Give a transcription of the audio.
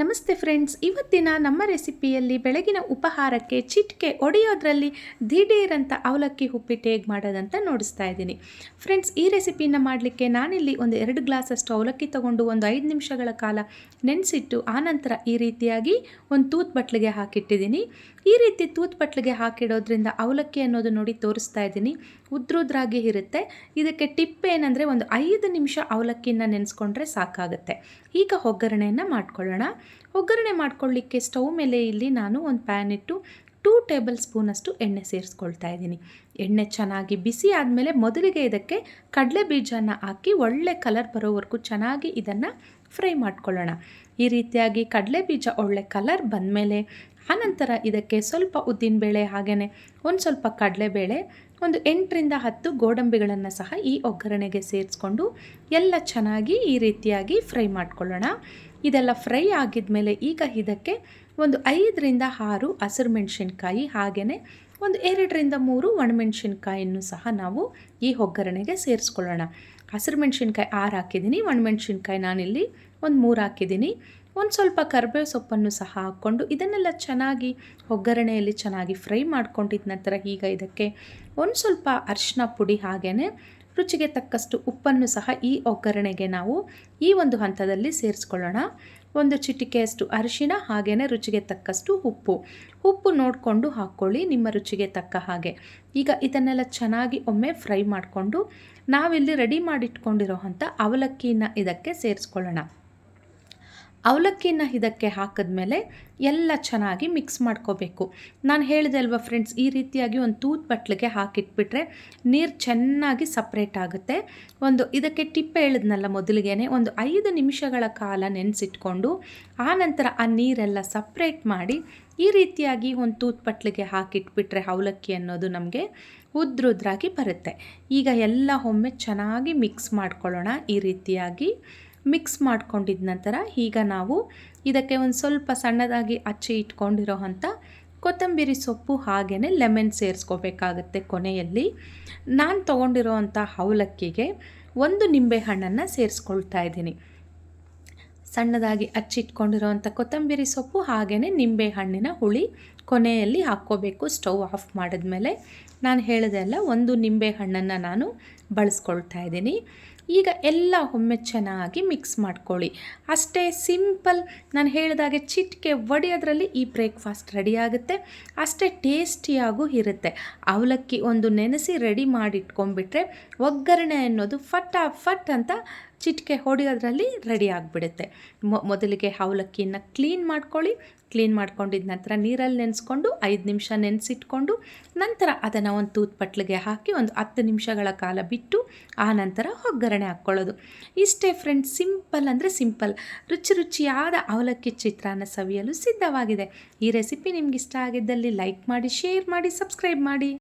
ನಮಸ್ತೆ ಫ್ರೆಂಡ್ಸ್, ಇವತ್ತಿನ ನಮ್ಮ ರೆಸಿಪಿಯಲ್ಲಿ ಬೆಳಗಿನ ಉಪಹಾರಕ್ಕೆ ಚಿಟ್ಕೆ ಒಡೆಯೋದ್ರಲ್ಲಿ ದಿಢೀರಂತ ಅವಲಕ್ಕಿ ಉಪ್ಪಿಟ್ಟು ಹೇಗೆ ಮಾಡೋದಂತ ನೋಡಿಸ್ತಾ ಇದ್ದೀನಿ. ಫ್ರೆಂಡ್ಸ್, ಈ ರೆಸಿಪಿನ ಮಾಡಲಿಕ್ಕೆ ನಾನಿಲ್ಲಿ ಒಂದು ಎರಡು ಗ್ಲಾಸಷ್ಟು ಅವಲಕ್ಕಿ ತೊಗೊಂಡು ಒಂದು ಐದು ನಿಮಿಷಗಳ ಕಾಲ ನೆನೆಸಿಟ್ಟು, ಆನಂತರ ಈ ರೀತಿಯಾಗಿ ಒಂದು ತೂತ್ ಬಟ್ಲಿಗೆ ಹಾಕಿಟ್ಟಿದ್ದೀನಿ. ಈ ರೀತಿ ತೂತ್ ಬಟ್ಲಿಗೆ ಹಾಕಿಡೋದ್ರಿಂದ ಅವಲಕ್ಕಿ ಅನ್ನೋದು ನೋಡಿ ತೋರಿಸ್ತಾ ಇದ್ದೀನಿ. ಉದ್ರುದ್ರಾಗಿ ಇರುತ್ತೆ. ಇದಕ್ಕೆ ಟಿಪ್ ಏನಂದರೆ ಒಂದು ಐದು ನಿಮಿಷ ಅವಲಕ್ಕಿನ ನೆನೆಸ್ಕೊಂಡ್ರೆ ಸಾಕಾಗುತ್ತೆ. ಈಗ ಒಗ್ಗರಣೆಯನ್ನು ಮಾಡ್ಕೊಳ್ಳೋಣ. ಒಗ್ಗರಣೆ ಮಾಡ್ಕೊಳ್ಳಿಕ್ಕೆ ಸ್ಟವ್ ಮೇಲೆ ಇಲ್ಲಿ ನಾನು ಒಂದು ಪ್ಯಾನ್ ಇಟ್ಟು ಟೂ ಟೇಬಲ್ ಸ್ಪೂನಷ್ಟು ಎಣ್ಣೆ ಸೇರಿಸ್ಕೊಳ್ತಾ ಇದ್ದೀನಿ. ಎಣ್ಣೆ ಚೆನ್ನಾಗಿ ಬಿಸಿ ಆದಮೇಲೆ ಮೊದಲಿಗೆ ಇದಕ್ಕೆ ಕಡಲೆ ಬೀಜನ ಹಾಕಿ ಒಳ್ಳೆ ಕಲರ್ ಬರೋವರೆಗೂ ಚೆನ್ನಾಗಿ ಇದನ್ನು ಫ್ರೈ ಮಾಡ್ಕೊಳ್ಳೋಣ. ಈ ರೀತಿಯಾಗಿ ಕಡಲೆ ಬೀಜ ಒಳ್ಳೆ ಕಲರ್ ಬಂದಮೇಲೆ ಆನಂತರ ಇದಕ್ಕೆ ಸ್ವಲ್ಪ ಉದ್ದಿನಬೇಳೆ ಹಾಗೆಯೇ ಒಂದು ಸ್ವಲ್ಪ ಕಡಲೆಬೇಳೆ ಒಂದು ಎಂಟರಿಂದ ಹತ್ತು ಗೋಡಂಬಿಗಳನ್ನು ಸಹ ಈ ಒಗ್ಗರಣೆಗೆ ಸೇರಿಸ್ಕೊಂಡು ಎಲ್ಲ ಚೆನ್ನಾಗಿ ಈ ರೀತಿಯಾಗಿ ಫ್ರೈ ಮಾಡ್ಕೊಳ್ಳೋಣ. ಇದೆಲ್ಲ ಫ್ರೈ ಆಗಿದ ಮೇಲೆ ಈಗ ಇದಕ್ಕೆ ಒಂದು ಐದರಿಂದ ಆರು ಹಸಿರು ಮೆಣಸಿನ್ಕಾಯಿ ಹಾಗೆಯೇ ಒಂದು ಎರಡರಿಂದ ಮೂರು ಒಣಮೆಣ್ಸಿನ್ಕಾಯನ್ನು ಸಹ ನಾವು ಈ ಒಗ್ಗರಣೆಗೆ ಸೇರಿಸ್ಕೊಳ್ಳೋಣ. ಹಸಿರು ಮೆಣಸಿನ್ಕಾಯಿ ಆರು ಹಾಕಿದ್ದೀನಿ, ಒಣಮೆಣ್ಸಿನ್ಕಾಯಿ ನಾನಿಲ್ಲಿ ಒಂದು ಮೂರು ಹಾಕಿದ್ದೀನಿ. ಒಂದು ಸ್ವಲ್ಪ ಕರ್ಬೇವು ಸೊಪ್ಪನ್ನು ಸಹ ಹಾಕ್ಕೊಂಡು ಇದನ್ನೆಲ್ಲ ಚೆನ್ನಾಗಿ ಒಗ್ಗರಣೆಯಲ್ಲಿ ಚೆನ್ನಾಗಿ ಫ್ರೈ ಮಾಡ್ಕೊಂಡಿದ್ದ ನಂತರ ಈಗ ಇದಕ್ಕೆ ಒಂದು ಸ್ವಲ್ಪ ಅರಿಶಿನ ಪುಡಿ ಹಾಗೆಯೇ ರುಚಿಗೆ ತಕ್ಕಷ್ಟು ಉಪ್ಪನ್ನು ಸಹ ಈ ಒಗ್ಗರಣೆಗೆ ನಾವು ಈ ಒಂದು ಹಂತದಲ್ಲಿ ಸೇರಿಸ್ಕೊಳ್ಳೋಣ. ಒಂದು ಚಿಟಿಕೆಯಷ್ಟು ಅರಿಶಿನ ಹಾಗೆಯೇ ರುಚಿಗೆ ತಕ್ಕಷ್ಟು ಉಪ್ಪು. ಉಪ್ಪು ನೋಡಿಕೊಂಡು ಹಾಕ್ಕೊಳ್ಳಿ, ನಿಮ್ಮ ರುಚಿಗೆ ತಕ್ಕ ಹಾಗೆ. ಈಗ ಇದನ್ನೆಲ್ಲ ಚೆನ್ನಾಗಿ ಒಮ್ಮೆ ಫ್ರೈ ಮಾಡಿಕೊಂಡು ನಾವಿಲ್ಲಿ ರೆಡಿ ಮಾಡಿಟ್ಕೊಂಡಿರೋ ಅಂಥ ಅವಲಕ್ಕಿನ ಇದಕ್ಕೆ ಸೇರಿಸ್ಕೊಳ್ಳೋಣ. ಅವಲಕ್ಕಿನ ಇದಕ್ಕೆ ಹಾಕಿದ್ಮೇಲೆ ಎಲ್ಲ ಚೆನ್ನಾಗಿ ಮಿಕ್ಸ್ ಮಾಡ್ಕೋಬೇಕು. ನಾನು ಹೇಳಿದೆ ಅಲ್ವಾ ಫ್ರೆಂಡ್ಸ್ ಈ ರೀತಿಯಾಗಿ ಒಂದು ತೂತ್ ಬಟ್ಲಿಗೆ ಹಾಕಿಟ್ಬಿಟ್ರೆ ನೀರು ಚೆನ್ನಾಗಿ ಸಪ್ರೇಟ್ ಆಗುತ್ತೆ. ಒಂದು ಇದಕ್ಕೆ ಟಿಪ್ಪೆ ಹೇಳಿದ್ನಲ್ಲ ಮೊದಲಿಗೆ ಒಂದು ಐದು ನಿಮಿಷಗಳ ಕಾಲ ನೆನೆಸಿಟ್ಕೊಂಡು ಆನಂತರ ಆ ನೀರೆಲ್ಲ ಸಪ್ರೇಟ್ ಮಾಡಿ ಈ ರೀತಿಯಾಗಿ ಒಂದು ತೂತ್ ಬಟ್ಲಿಗೆ ಹಾಕಿಟ್ಬಿಟ್ರೆ ಅವಲಕ್ಕಿ ಅನ್ನೋದು ನಮಗೆ ಉದ್ರುದ್ರಾಗಿ ಬರುತ್ತೆ. ಈಗ ಎಲ್ಲ ಒಮ್ಮೆ ಚೆನ್ನಾಗಿ ಮಿಕ್ಸ್ ಮಾಡ್ಕೊಳ್ಳೋಣ ಈ ರೀತಿಯಾಗಿ. ಮಿಕ್ಸ್ ಮಾಡ್ಕೊಂಡಿದ ನಂತರ ಈಗ ನಾವು ಇದಕ್ಕೆ ಒಂದು ಸ್ವಲ್ಪ ಸಣ್ಣದಾಗಿ ಅಚ್ಚಿ ಇಟ್ಕೊಂಡಿರೋ ಅಂಥ ಕೊತ್ತಂಬರಿ ಸೊಪ್ಪು ಹಾಗೆಯೇ ಲೆಮನ್ ಸೇರಿಸ್ಕೋಬೇಕಾಗತ್ತೆ ಕೊನೆಯಲ್ಲಿ. ನಾನು ತೊಗೊಂಡಿರೋ ಅಂಥ ಅವಲಕ್ಕಿಗೆ ಒಂದು ನಿಂಬೆಹಣ್ಣನ್ನು ಸೇರಿಸ್ಕೊಳ್ತಾ ಇದ್ದೀನಿ. ಸಣ್ಣದಾಗಿ ಹಚ್ಚಿಟ್ಕೊಂಡಿರೋವಂಥ ಕೊತ್ತಂಬರಿ ಸೊಪ್ಪು ಹಾಗೆಯೇ ನಿಂಬೆ ಹಣ್ಣಿನ ಹುಳಿ ಕೊನೆಯಲ್ಲಿ ಹಾಕ್ಕೋಬೇಕು ಸ್ಟವ್ ಆಫ್ ಮಾಡಿದ್ಮೇಲೆ ನಾನು ಹೇಳಿದೆ ಅಲ್ಲ, ಒಂದು ನಿಂಬೆ ಹಣ್ಣನ್ನು ನಾನು ಬಳಸ್ಕೊಳ್ತಾ ಇದ್ದೀನಿ. ಈಗ ಎಲ್ಲ ಒಮ್ಮೆ ಚೆನ್ನಾಗಿ ಮಿಕ್ಸ್ ಮಾಡ್ಕೊಳ್ಳಿ. ಅಷ್ಟೇ ಸಿಂಪಲ್ ನಾನು ಹೇಳಿದಾಗೆ ಚಿಟಿಕೆ ಒಡೆಯೋದ್ರಲ್ಲಿ ಈ ಬ್ರೇಕ್ಫಾಸ್ಟ್ ರೆಡಿ ಆಗುತ್ತೆ. ಅಷ್ಟೇ ಟೇಸ್ಟಿಯಾಗೂ ಇರುತ್ತೆ. ಅವಲಕ್ಕಿ ಒಂದು ನೆನೆಸಿ ರೆಡಿ ಮಾಡಿಟ್ಕೊಂಡ್ಬಿಟ್ರೆ ಒಗ್ಗರಣೆ ಅನ್ನೋದು ಫಟ್ ಅಂತ ಚಿಟಿಕೆ ಹೊಡೆಯೋದ್ರಲ್ಲಿ ರೆಡಿ ಆಗಿಬಿಡುತ್ತೆ. ಮೊದಲಿಗೆ ಅವಲಕ್ಕಿಯನ್ನು ಕ್ಲೀನ್ ಮಾಡ್ಕೊಳ್ಳಿ. ಕ್ಲೀನ್ ಮಾಡ್ಕೊಂಡಿದ್ದ ನಂತರ ನೀರಲ್ಲಿ ನೆನೆಸ್ಕೊಂಡು, ಐದು ನಿಮಿಷ ನೆನೆಸಿಟ್ಕೊಂಡು, ನಂತರ ಅದನ್ನು ಒಂದು ತೂತ್ ಪಟ್ಲಿಗೆ ಹಾಕಿ ಒಂದು ಹತ್ತು ನಿಮಿಷಗಳ ಕಾಲ ಬಿಟ್ಟು, ಆ ನಂತರ ಒಗ್ಗರಣೆ ಹಾಕ್ಕೊಳ್ಳೋದು. ಇಷ್ಟೇ ಫ್ರೆಂಡ್ಸ್ ಸಿಂಪಲ್ ಅಂದರೆ ಸಿಂಪಲ್ ರುಚಿ ರುಚಿಯಾದ ಅವಲಕ್ಕಿ ಚಿತ್ರಾನ್ನ ಸವಿಯಲು ಸಿದ್ಧವಾಗಿದೆ. ಈ ರೆಸಿಪಿ ನಿಮ್ಗೆ ಇಷ್ಟ ಆಗಿದ್ದಲ್ಲಿ ಲೈಕ್ ಮಾಡಿ ಶೇರ್ ಮಾಡಿ ಸಬ್ಸ್ಕ್ರೈಬ್ ಮಾಡಿ.